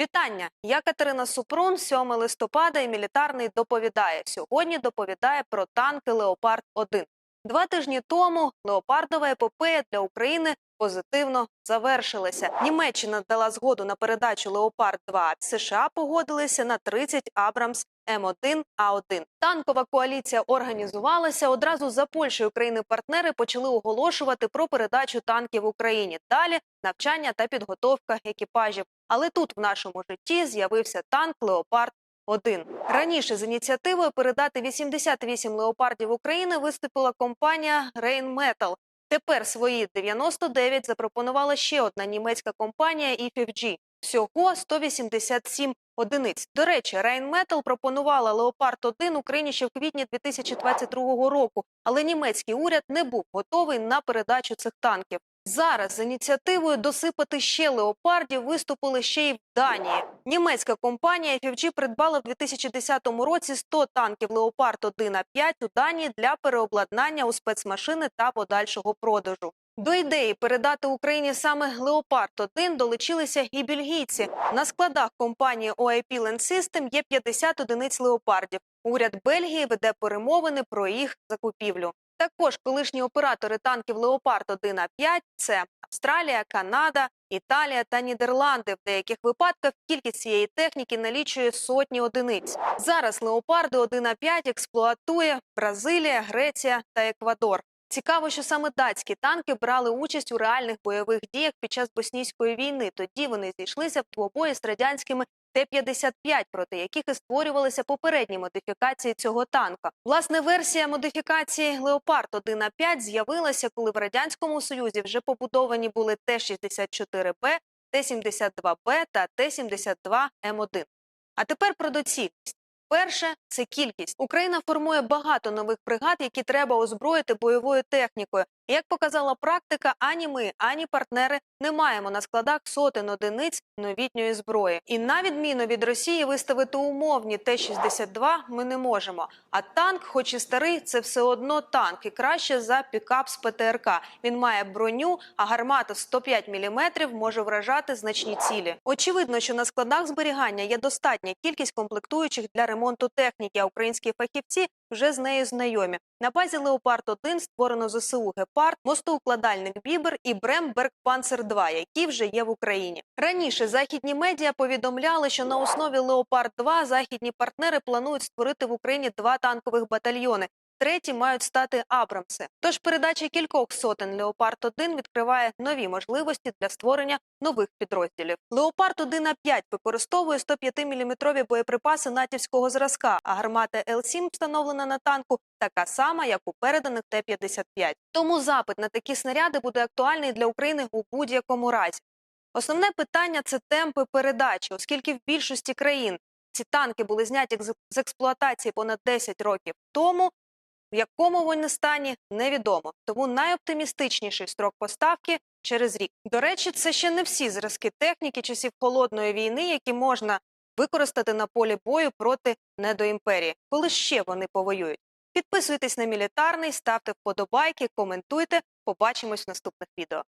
Вітання! Я Катерина Супрун. 7 листопада і мілітарний доповідає. Сьогодні доповідає про танки Леопард 1 Два тижні тому леопардова епопея для України позитивно завершилася. Німеччина дала згоду на передачу Леопард 2 США погодилися на 30 Абрамс М1 А1. Танкова коаліція організувалася. Одразу за Польщею країни-партнери почали оголошувати про передачу танків Україні. Далі навчання та підготовка екіпажів. Але тут в нашому житті з'явився танк Леопард. 1 раніше з ініціативою передати 88 леопардів України виступила компанія Rheinmetall. Тепер свої 99 запропонувала ще одна німецька компанія EFFG. Всього 187 одиниць. До речі, Rheinmetall пропонувала Леопард 1 Україні ще в квітні 2022 року, але німецький уряд не був готовий на передачу цих танків. Зараз з ініціативою досипати ще леопардів виступили ще й в Данії. Німецька компанія FFG придбала в 2010 році 100 танків Леопард 1 а 5 у Данії для переобладнання у спецмашини та подальшого продажу. До ідеї передати Україні саме Леопард 1 долучилися і бельгійці. На складах компанії OIP Land System є 50 одиниць леопардів. Уряд Бельгії веде перемовини про їх закупівлю. Також колишні оператори танків Леопард 1 а 5 це Австралія, Канада, Італія та Нідерланди. В деяких випадках кількість цієї техніки налічує сотні одиниць. Зараз леопарди 1 а 5 експлуатує Бразилія, Греція та Еквадор. Цікаво, що саме датські танки брали участь у реальних бойових діях під час боснійської війни. Тоді вони зійшлися в двобої з радянськими Т-55, проти яких і створювалися попередні модифікації цього танка. Власне, версія модифікації Леопард 1 а 5 з'явилася, коли в радянському союзі вже побудовані були Т-64Б, Т-72Б та Т-72М1. А тепер про доцільність. Перше це кількість. Україна формує багато нових бригад, які треба озброїти бойовою технікою. Як показала практика, ані ми, ані партнери не маємо на складах сотень одиниць новітньої зброї. І на відміну від Росії виставити умовні Т-62 ми не можемо. А танк, хоч і старий, це все одно танк і краще за пікап з ПТРК. Він має броню, а гармата 105 мм може вражати значні цілі. Очевидно, що на складах зберігання є достатня кількість комплектуючих для ремонту техніки. А українські фахівці вже з нею знайомі. На базі Леопард 1 створено ЗСУ Гепард, мостоукладальник Бібер і Бремберг Панцер 2 які вже є в Україні. Раніше західні медіа повідомляли, що на основі Леопард 2 західні партнери планують створити в Україні два танкових батальйони. Треті мають стати Абрамси. Тож передача кількох сотень Леопард 1 відкриває нові можливості для створення нових підрозділів. Леопард 1 а 5 використовує 105-мм боєприпаси натівського зразка, а гармата Л-7, встановлена на танку, така сама, як у переданих Т-55. Тому запит на такі снаряди буде актуальний для України у будь-якому разі. Основне питання це темпи передачі, оскільки в більшості країн ці танки були зняті з- експлуатації понад 10 років тому. В якому вони стані невідомо, тому найоптимістичніший строк поставки через рік. До речі, це ще не всі зразки техніки часів холодної війни, які можна використати на полі бою проти недоімперії, коли ще вони повоюють. Підписуйтесь на мілітарний, ставте вподобайки, коментуйте. Побачимось в наступних відео.